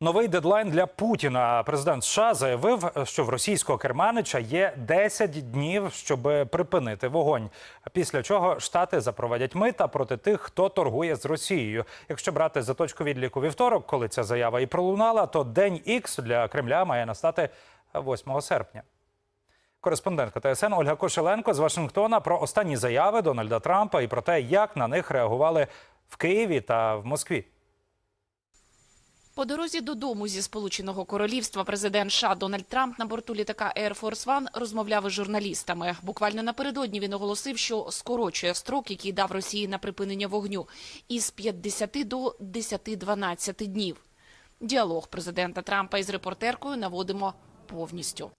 Новий дедлайн для Путіна. Президент США заявив, що в російського керманича є 10 днів, щоб припинити вогонь. Після чого штати запровадять мита проти тих, хто торгує з Росією. Якщо брати за точку відліку вівторок, коли ця заява і пролунала, то день Ікс для Кремля має настати 8 серпня. Кореспондентка ТСН Ольга Кошеленко з Вашингтона про останні заяви Дональда Трампа і про те, як на них реагували в Києві та в Москві. По дорозі додому зі Сполученого Королівства президент США Дональд Трамп на борту літака Air Force One розмовляв із журналістами. Буквально напередодні він оголосив, що скорочує строк, який дав Росії на припинення вогню, із 50 до 10-12 днів. Діалог президента Трампа із репортеркою наводимо повністю.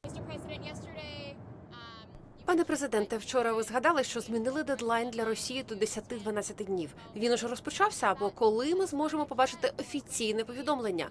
Пане президенте, вчора ви згадали, що змінили дедлайн для Росії до 10-12 днів. Він уже розпочався. Або коли ми зможемо побачити офіційне повідомлення?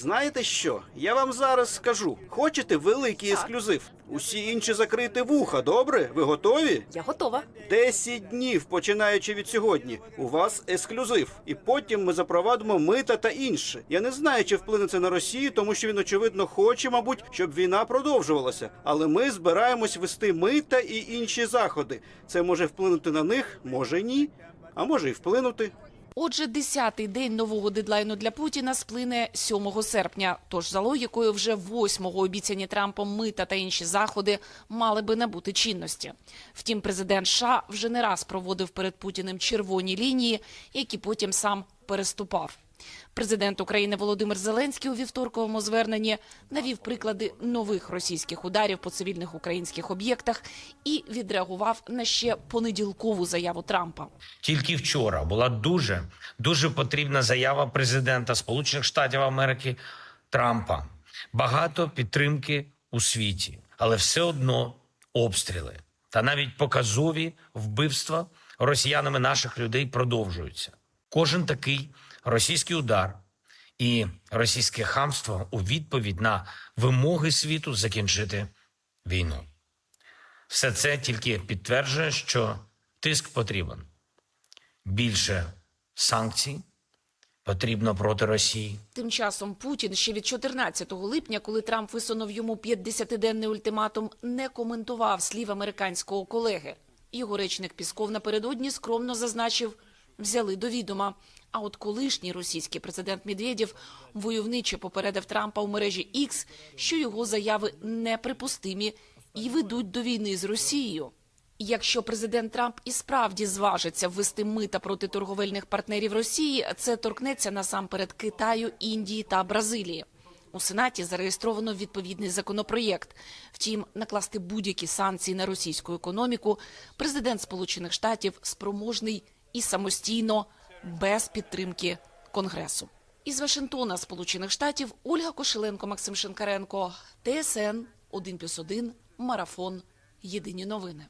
Знаєте що? Я вам зараз скажу. Хочете великий ексклюзив? Усі інші закрити вуха, добре? Ви готові? Я готова. Десять днів, починаючи від сьогодні. У вас ексклюзив. І потім ми запровадимо мита та інше. Я не знаю, чи вплине це на Росію, тому що він очевидно хоче, мабуть, щоб війна продовжувалася. Але ми збираємось вести мита і інші заходи. Це може вплинути на них, може ні, а може і вплинути. Отже, десятий день нового дедлайну для Путіна сплине 7 серпня. Тож, за логікою, вже 8-го обіцяні Трампом мита та інші заходи мали би набути чинності. Втім, президент США вже не раз проводив перед Путіним червоні лінії, які потім сам переступав. Президент України Володимир Зеленський у вівторковому зверненні навів приклади нових російських ударів по цивільних українських об'єктах і відреагував на ще понеділкову заяву Трампа. Тільки вчора була дуже дуже потрібна заява президента Сполучених Штатів Америки Трампа. Багато підтримки у світі, але все одно обстріли та навіть показові вбивства росіянами наших людей продовжуються. Кожен такий російський удар і російське хамство у відповідь на вимоги світу закінчити війну. Все це тільки підтверджує, що тиск потрібен. Більше санкцій потрібно проти Росії. Тим часом Путін ще від 14 липня, коли Трамп висунув йому 50-денний ультиматум, не коментував слів американського колеги. Його речник Пісков напередодні скромно зазначив, взяли до відома. А от колишній російський президент Медведєв войовниче попередив Трампа у мережі X, що його заяви неприпустимі і ведуть до війни з Росією. Якщо президент Трамп і справді зважиться ввести мита проти торговельних партнерів Росії, це торкнеться насамперед Китаю, Індії та Бразилії. У Сенаті зареєстровано відповідний законопроєкт. Втім, накласти будь-які санкції на російську економіку президент Сполучених Штатів спроможний і самостійно без підтримки Конгресу. Із Вашингтона, Сполучених Штатів, Ольга Кошеленко, Максим Шинкаренко, ТСН 1+,1, Марафон. Єдині новини.